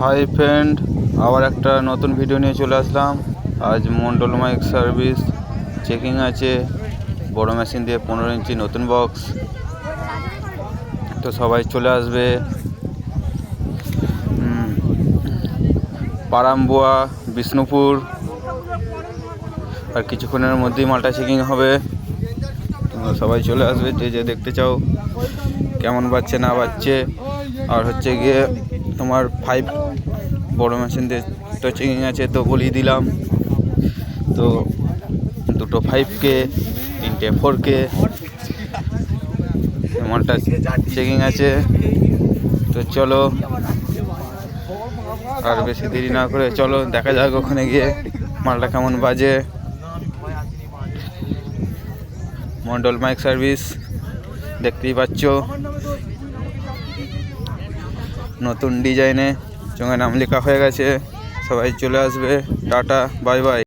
Hi friend আবার একটা নতুন ভিডিও নিয়ে চলে আসলাম। আজ মন্ডল মাইক সার্ভিস চেকিং আছে। বড় মেশিন দিয়ে পনেরো ইঞ্চি নতুন বক্স তো সবাই চলে আসবে। পারামবুয়া, বিষ্ণুপুর। আর কিছুক্ষণের মধ্যেই মালটা চেকিং হবে। তোমরা সবাই চলে আসবে, যে যে দেখতে চাও। কেমন বাজছে না বাজছে আর হচ্ছে গিয়ে তোমার ফাইভ বড় মেশিন দিয়ে তো চেকিং আছে, তো বলিয়ে দিলাম। তো দুটো ফাইভ কে তিনটে ফোর কে মালটা চেকিং আছে। তো চলো, আর বেশি দেরি না করে চলো, দেখা যাক ওখানে গিয়ে মালটা কেমন বাজে। মন্ডল মাইক সার্ভিস দেখতেই পাচ্ছ। নতুন ডিজাইনে। চোঙে নাম লেখা হয়ে গেছে। সবাই চলে আসবে। Tata bye bye.